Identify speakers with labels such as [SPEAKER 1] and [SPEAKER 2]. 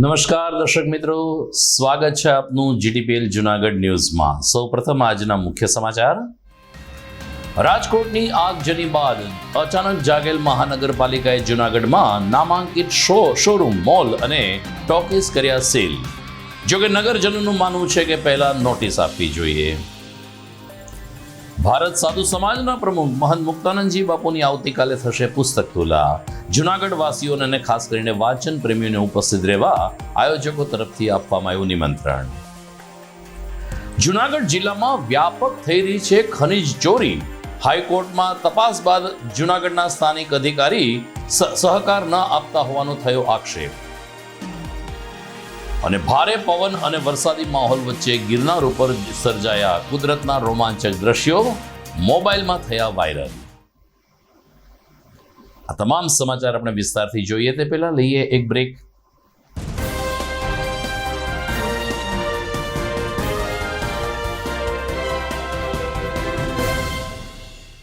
[SPEAKER 1] નમસ્કાર દર્શક મિત્રો, સ્વાગત છે આપનું જીટીપીએલ જુનાગઢ ન્યૂઝમાં. સૌપ્રથમ આજના મુખ્ય સમાચાર. રાજકોટની આગજની બાદ અચાનક જાગેલ મહાનગરપાલિકાએ જુનાગઢમાં નામાંકિત શો, શોરૂમ, મોલ અને ટોકીસ કર્યા સીલ. જોકે નગરજનોનું માનવું છે કે પહેલા નોટિસ આપવી જોઈએ. ભારત સાધુ સમાજના પ્રમુખ મહંત મુક્તાનંદજી બાપુની આવતીકાલે થશે પુસ્તક તુલા જુનાગઢ વાસીઓને અને ખાસ કરીને વાંચન પ્રેમીઓને ઉપસ્થિત રહેવા આયોજકો તરફથી આપવામાં આવ્યું નિમંત્રણ. જુનાગઢ જિલ્લામાં વ્યાપક થઈ રહી છે ખનિજ ચોરી. હાઈકોર્ટમાં તપાસ બાદ જુનાગઢના સ્થાનિક અધિકારી સહકાર ન આપતા હોવાનો થયો આક્ષેપ. અને ભારે પવન અને વરસાદી માહોલ વચ્ચે ગિરનાર ઉપર સર્જાયા કુદરતના રોમાંચક દ્રશ્યો મોબાઈલમાં થયા વાયરલ. આ તમામ સમાચાર આપણે વિસ્તારથી જોઈએ તે પહેલા લઈએ એક બ્રેક.